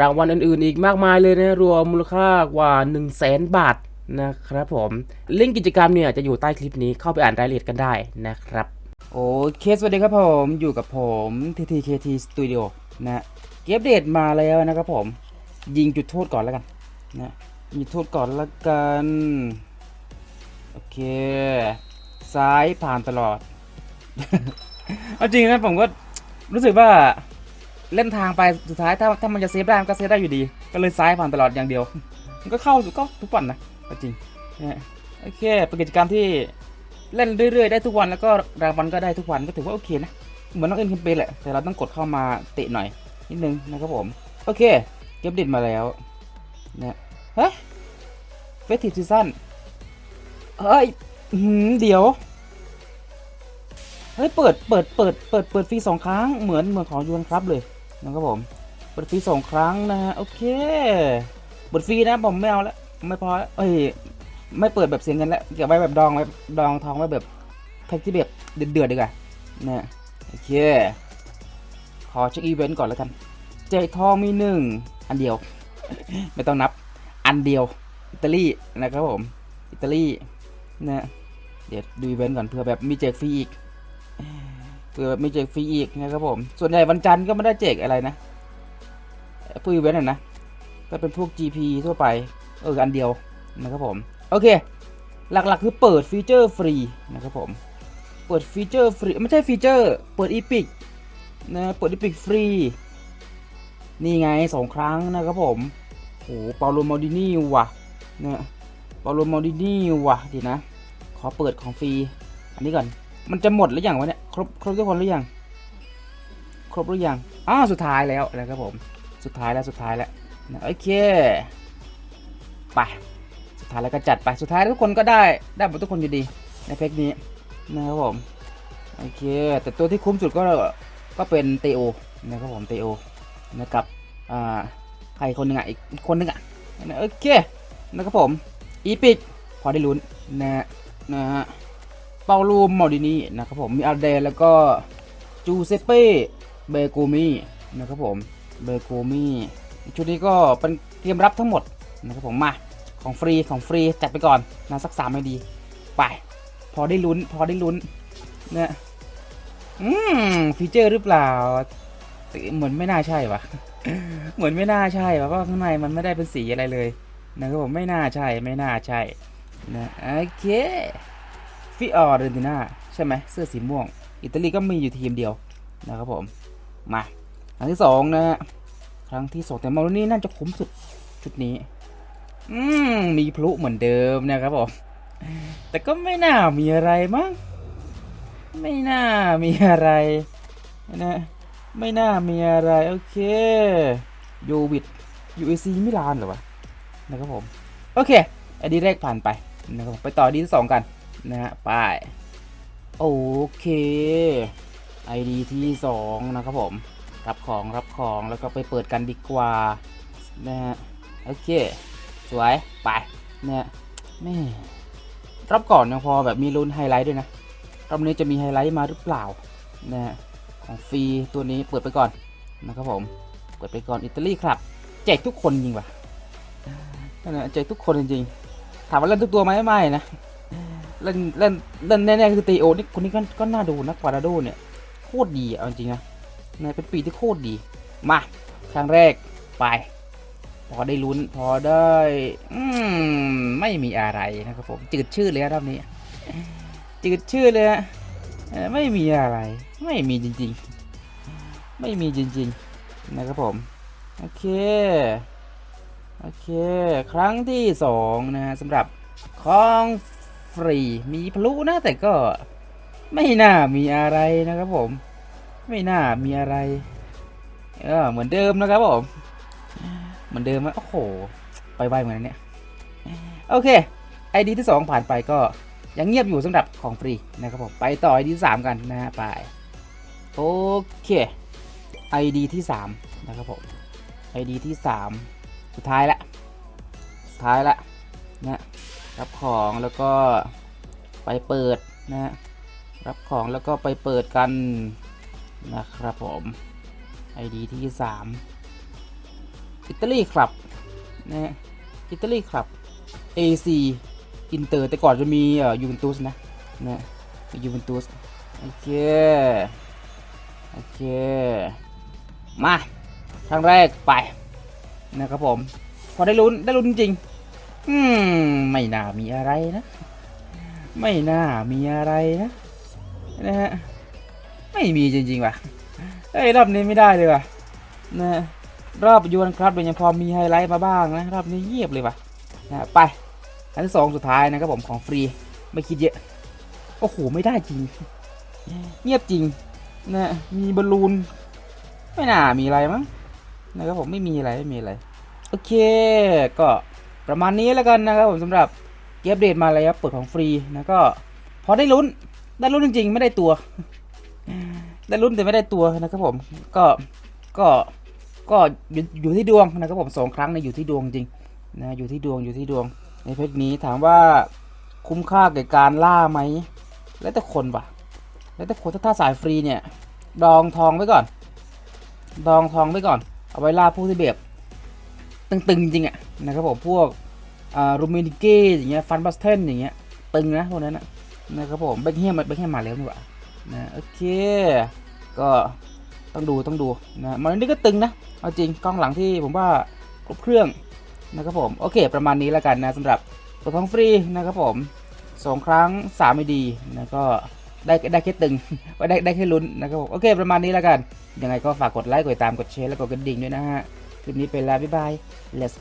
รางวัลอื่นๆ อีกมากมายเลยนะ รวมมูลค่ากว่า 1 0 0 0 0แสนบาทนะครับผมลิงก์กิจกรรมเนี่ยจะอยู่ใต้คลิปนี้เข้าไปอ่านรายละเอียดกันได้นะครับ โอเคสวัสดีครับผมอยู่กับผม TTKT Studio นะเก็บเดตมาแล้วนะครับผม ยิงจุดโทษก่อนแล้วกันนะยิงโทษก่อนแล้วกัน โอเค ซ้ายผ่านตลอด เอาจริงนะผมก็รู้สึกว่า เล่นทางไปสุดท้ายถ้าถ้ามันจะเซฟได้มันก็เซฟได้อยู่ดี ก็เลยซ้ายผ่านตลอดอย่างเดียว มันก็เข้าก็ทุกวันนะจริงโอเคเป็นกิจกรรมที่เล่นเรื่อยๆได้ทุกวันแล้วก็รางวัลก็ได้ทุกวันก็ถือว่าโอเคนะเหมือนน้องเอ็นคิมเปนแหละแต่เราต้องกดเข้ามาเตะหน่อยนิดนึงนะครับผมโอเคเก็บดิดมาแล้วนะเฮ้ยเฟสติซีซั่นเฮ้ยเดี๋ยวเฮ้ยเปิดเปิดเปิดเปิดเปิดฟรีสองครั้งเหมือนเหมือนของยูนครับเลย นะครับผมเปิดฟรีสองครั้งนะฮะโอเคเปิดฟรีนะผมไม่เอาแล้วไม่พอแล้วเอ้ยไม่เปิดแบบเสียเงินแล้วเก็บไว้แบบดองไว้ดองทองไว้แบบแพ็กที่แบบเดือดๆดีกว่านะโอเคขอเช็คอีเวนต์ก่อนแล้วกันแจกทองมีหนึ่งอันเดียว ไม่ต้องนับ อันเดียว อิตาลีนะครับผม อิตาลีนะเดี๋ยวดูอีเวนต์ก่อนเผื่อแบบมีแจกฟรีอีก เผื่อม่แจกฟรีอีกนะครับผม ส่วนใหญ่วันจันทร์ก็ไม่ได้แจกอะไรนะพวกอีเวนต์น่ะนะก็เป็นพวก GP ทั่วไป เอออันเดียวนะครับผม โอเค หลักๆคือเปิดฟีเจอร์ฟรีนะครับผม เปิดฟีเจอร์ฟรีไม่ใช่ฟีเจอร์ เปิดอีพิกนะเปิดอีพิกฟรี นี่ไงสองครั้งนะครับผมโอ้เปาโลมาดินี่ว่ะนะเปาโลมาดินี่ว่ะดีนะ ขอเปิดของฟรี อันนี้ก่อน มันจะหมดหรือยังวะเนี่ย ครบครบทุกคนหรือยัง ครบหรือยังอ้าวสุดท้ายแล้วนะครับผม สุดท้ายแล้วสุดท้ายแล้วโอเคไปสุดท้ายแล้วก็จัดไปสุดท้ายทุกคนก็ได้ได้หมดทุกคนอยู่ดีในเพกนี้นะครับผมโอเค แต่ตัวที่คุ้มสุดก็ก็เป็นเตโอนะครับผมเตโอนะครับอ่าใครคนหนึ่งอะอีกคนหนึ่งอะโอเคนะครับผมอีพิกพอได้ลุ้นนะฮะนะฮะ เปาโลมอดินีนะครับผมมีอาร์เดนแล้วก็จูเซเป้เบโกมีนะครับผมเบโกมีชุดนี้ก็เป็นเกมรับทั้งหมดนะครับผมมาของฟรีของฟรีจัดไปก่อนนะสักสามไม่ดี ไป พอได้ลุ้น พอได้ลุ้นนะอืมฟีเจอร์หรือเปล่า เหมือนไม่น่าใช่วะเหมือนไม่น่าใช่วะเพราะข้างในมันไม่ได้เป็นสีอะไรเลยนะครับผมไม่น่าใช่ไม่น่าใช่นะโอเค ฟิออร์เรนติน่าใช่ไหมเสื้อสีม่วง อิตาลีก็มีอยู่ทีมเดียวนะครับผม มาครั้งที่สองนะฮะครั้งที่สองแต่มาโรนี่น่าจะคุ้มสุดชุดนี้ อืมมีพลุเหมือนเดิมนะครับผม แต่ก็ไม่น่ามีอะไรมั้งไม่น่ามีอะไรนะไม่น่ามีอะไร โอเคยูวิดยูเอซีมิลานเหรอวะนะครับผม โอเคอันนี้แรกผ่านไปนะครับผมไปต่อดีที่สองกัน นะฮะไปโอเค ID ที่สองนะครับผม รับของรับของแล้วก็ไปเปิดกันดีกว่านะฮะโอเค สวย ไปเนี่ยแม่รอบก่อนยังพอแบบมีลุ้นไฮไลท์ด้วยนะ รอบนี้จะมีไฮไลท์มาหรือเปล่านะฮะของฟรีตัวนี้เปิดไปก่อนนะครับผม เปิดไปก่อนอิตาลีครับแจกทุกคนจริงปะนั่นนะแจกทุกคนจริงๆถามว่าเล่นทุกตัวไหมไม่นะ เล่นเล่นเล่นแน่ๆคือตีโอนี่คนนี้ก็ก็น่าดูนะควาราโดเนี่ยโคตรดีเอาจริงๆนะนะเป็นปีที่โคตรดี มาครั้งแรกไป พอได้ลุ้นพอได้อืมไม่มีอะไรนะครับผมจืดชื่อเลยรอบนี้ จืดชื่อเลยฮะไม่มีอะไร ไม่มีจริงๆ ไม่มีจริงๆนะครับผมโอเคโอเค ครั้งที่สองนะฮะสำหรับของ ฟรีมีพลุนะแต่ก็ไม่น่ามีอะไรนะครับผม ไม่น่ามีอะไร เออเหมือนเดิมนะครับผมเหมือนเดิมไหมโอ้โหไปไวเหมือนนเนี่ยโอเคไอดีที่ 2 ผ่านไปก็ยังเงียบอยู่สำหรับของฟรีนะครับผมไปต่อไอดีที่3กันนะฮะไปโอเค ID ที่ 3 นะครับผม ID ที่ 3 สุดท้ายละสุดท้ายละนะ รับของแล้วก็ไปเปิดนะฮะรับของแล้วก็ไปเปิดกันนะครับผม ID ที่ 3 อิตาลีครับนะฮะอิตาลีครับ AC อินเตอร์แต่ก่อนจะมีเอ่อยูเวนตุสนะนะยูเวนตุสโอเค โอเค มาครั้งแรกไปนะครับผม พอได้ลุ้นได้ลุ้นจริง อืม ไม่น่ามีอะไรนะ ไม่น่ามีอะไรนะ นะฮะ ไม่มีจริงๆว่ะ เอ้ยรอบนี้ไม่ได้เลยว่ะ นะ รอบยวนครับเดี๋ยวยังพอมีไฮไลท์มาบ้างนะ รอบนี้เงียบเลยว่ะนะฮะไป อันที่สองสุดท้ายนะครับผมของฟรี ไม่คิดเยอะ โอ้โห ไม่ได้จริง เงียบจริง นะ มีบอลลูน ไม่น่ามีอะไรมั้งนะครับผมไม่มีอะไรไม่มีอะไร โอเค ก็ ประมาณนี้แล้วกันนะครับผมสำหรับเกมอัปเดตมาแล้วครับเปิดของฟรีนะก็พอได้ลุ้นได้ลุ้นจริงๆ ไม่ได้ตัว ได้ลุ้นแต่ไม่ได้ตัวนะครับผมก็ก็ก็อยู่อยู่ที่ดวงนะครับผมสองครั้งเนยอยู่ที่ดวงจริงนะอยู่ที่ดวงอยู่ที่ดวง ในเพจนี้ถามว่าคุ้มค่าแก่การล่าไหมแล้วแต่คนว่ะแล้วถ้าคนถ้าสายฟรีเนี่ย ดองทองไว้ก่อน ดองทองไว้ก่อน เอาไว้ล่าผู้ที่แบบ ตึงๆจริงๆอะนะครับผมพวกอ่ารูมินิเก้อย่างเงี้ยฟันบัสเทนอย่างเงี้ยตึงนะพวกนั้นนะนะครับผมเบคแฮมเบคแฮมมาแล้วนี่หว่านะโอเค ก็ต้องดูต้องดูนะมันนี่ก็ตึงนะเอาจริงกล้องหลังที่ผมว่าครบเครื่องนะครับผมโอเค ประมาณนี้แล้วกันนะสำหรับตัวของฟรีนะครับผมสองครั้งสามไม่ดีนะก็ได้ได้แค่ตึงว่าได้ได้แค่ลุ้นนะครับผมโอเคประมาณนี้แล้วกันยังไงก็ฝากกดไลค์กดติดตามกดแชร์และกดกระดิ่งด้วยนะฮะ คลิปนี้ไปแล้วบ๊ายบาย let's